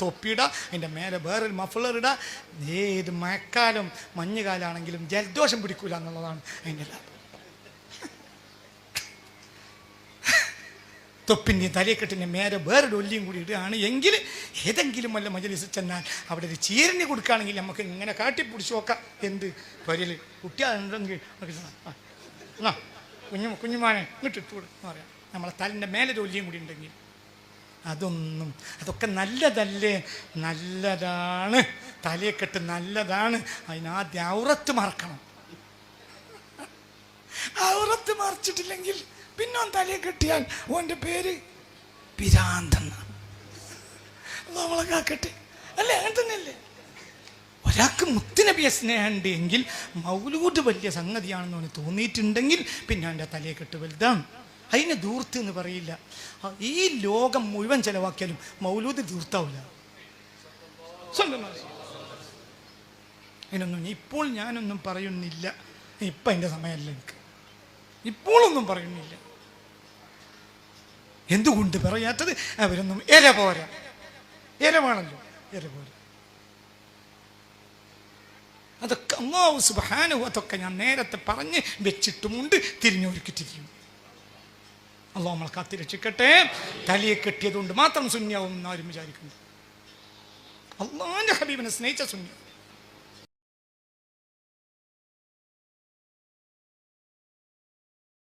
തൊപ്പിയിടുക അതിന്റെ മേലെ വേറൊരു മഫ്ളർ ഇടുക ഏത് മഴക്കാലം മഞ്ഞുകാലാണെങ്കിലും ജലദോഷം പിടിക്കൂല എന്നുള്ളതാണ് അതിന്റെ ലാഭം. തൊപ്പിന്റെ തലയെക്കെട്ടിന്റെ മേലെ വേറൊരു ഒല്ലിയും കൂടി ഇടുകയാണ്. എങ്കിൽ ഏതെങ്കിലും വല്ല മജലിസ് ചെന്നാൽ അവിടെ ഒരു ചീരന് കൊടുക്കുകയാണെങ്കിൽ നമുക്ക് ഇങ്ങനെ കാട്ടിപ്പിടിച്ച് നോക്കാം. എന്ത്? വരൽ കുട്ടിയാണെങ്കിൽ കുഞ്ഞു കുഞ്ഞുമാനെ ഇങ്ങോട്ട് ഇട്ട് കൊടുക്കും എന്ന് പറയാം. നമ്മളെ തലിന്റെ മേലെ ഒരു ഒല്ലിയും കൂടി ഉണ്ടെങ്കിൽ. അതൊന്നും അതൊക്കെ നല്ലതല്ലേ? നല്ലതാണ്. തലയെക്കെട്ട് നല്ലതാണ്. അതിനാദ്യം ഔറത്ത് മറക്കണം ഔറത്ത് മറിച്ചിട്ടില്ലെങ്കിൽ പിന്നെ തലയെ കെട്ടിയാൽ ഓന്റെ പേര് പിരാന്ത നമ്മളെ കാക്കട്ടെ. അല്ലേ അങ്ങനെ തന്നെയല്ലേ? ഒരാൾക്ക് മുത്തുനബിയെ സ്നേഹമുണ്ട് എങ്കിൽ മൗലൂദ് വലിയ സംഗതിയാണെന്ന് തോന്നിയിട്ടുണ്ടെങ്കിൽ പിന്നെ അവന്റെ തലയെ കെട്ട് വലുതാണ് അതിന് ദൂർത്ത് എന്ന് പറയില്ല. ഈ ലോകം മുഴുവൻ ചെലവാക്കിയാലും മൗലൂദ് ദൂർത്താവില്ല. അതിനൊന്നും ഇപ്പോൾ ഞാനൊന്നും പറയുന്നില്ല. ഇപ്പം എന്റെ സമയമല്ല എനിക്ക്. ഇപ്പോഴൊന്നും പറയുന്നില്ല. എന്തുകൊണ്ട് പറയാത്തത്? അവരൊന്നും ഇര പോരാ. എരവാണല്ലോ ഇര പോരാ. അതൊക്കെ അള്ളാഹു അതൊക്കെ ഞാൻ നേരത്തെ പറഞ്ഞ് വെച്ചിട്ടുമുണ്ട്. തിരിഞ്ഞൊരുക്കിട്ടിരിക്കുന്നു അള്ളാഹു നമ്മളെ കാത്തി രക്ഷിക്കട്ടെ തലയെ കെട്ടിയതുകൊണ്ട് മാത്രം ശൂന്യാവും എന്നാരും വിചാരിക്കുന്നു. അള്ളാഹിന്റെ ഹബീബിനെ സ്നേഹിച്ച ശൂന്യം